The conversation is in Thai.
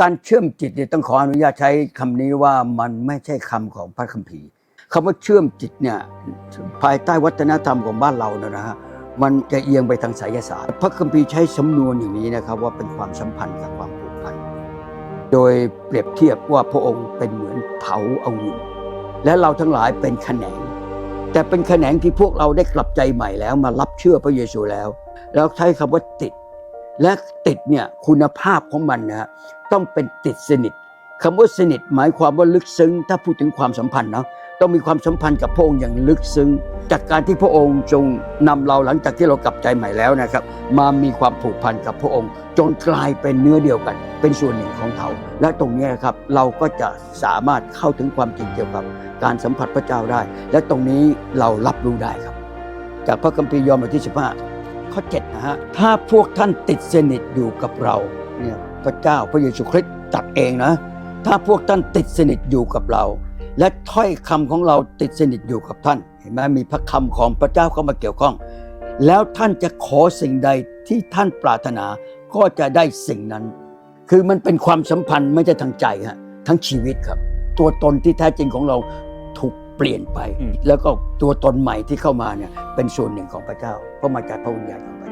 การเชื่อมจิตเนี่ยต้องขออนุญาตใช้คำนี้ว่ามันไม่ใช่คำของพระคัมภีร์คำว่าเชื่อมจิตเนี่ยภายใต้วัฒนธรรมของบ้านเราเนี่ยนะฮะมันจะเอียงไปทางไสยศาสตร์ พระคัมภีร์ใช้สำนวนอย่างนี้นะครับว่าเป็นความสัมพันธ์กับความผูกพันโดยเปรียบเทียบว่าพระองค์เป็นเหมือนเถาเอาหุ่นและเราทั้งหลายเป็นแขนง แต่เป็นแขนงที่พวกเราได้กลับใจใหม่แล้วมารับเชื่อพระเยซูแล้ว แล้วใช้คำว่าติด และติดเนี่ยคุณภาพของมันนะฮะต้องเป็นติดสนิทคำว่าสนิทหมายความว่าลึกซึ้ง ถ้าพูดถึงความสัมพันธ์เนาะต้องมีความสัมพันธ์กับพระองค์อย่างลึกซึ้ง จากการที่พระองค์จงนำเราหลังจากที่เรากลับใจใหม่แล้วนะครับ มามีความผูกพันกับพระองค์ จนกลายเป็นเนื้อเดียวกัน เป็นส่วนหนึ่งของเขา และตรงนี้นะครับเราก็จะสามารถเข้าถึงความจริงเกี่ยวกับ การสัมผัสพระเจ้าได้ และตรงนี้เรารับรู้ได้ครับ จากพระคัมภีร์ยอห์นบทที่15 ข้อ7นะฮะถ้าพวกท่านติดสนิทอยู่กับเราเนี่ยพระเจ้าพระเยซูคริสต์ตัดเองนะถ้าพวกท่านติดสนิทอยู่กับเรา และถ้อยคำของเราติดสนิทอยู่กับท่าน เห็นไหมมีพระคำของพระเจ้าเข้ามาเกี่ยวข้อง แล้วท่านจะขอสิ่งใดที่ท่านปรารถนาก็จะได้สิ่งนั้น คือมันเป็นความสัมพันธ์ไม่ใช่ทางใจฮะทั้งชีวิตครับ ตัวตนที่แท้จริงของเรา เปลี่ยนไปอืมแล้วก็ตัวตนใหม่ที่เข้ามาเนี่ยเป็นส่วนหนึ่งของพระเจ้าเพราะมาจากพระวิญญาณของ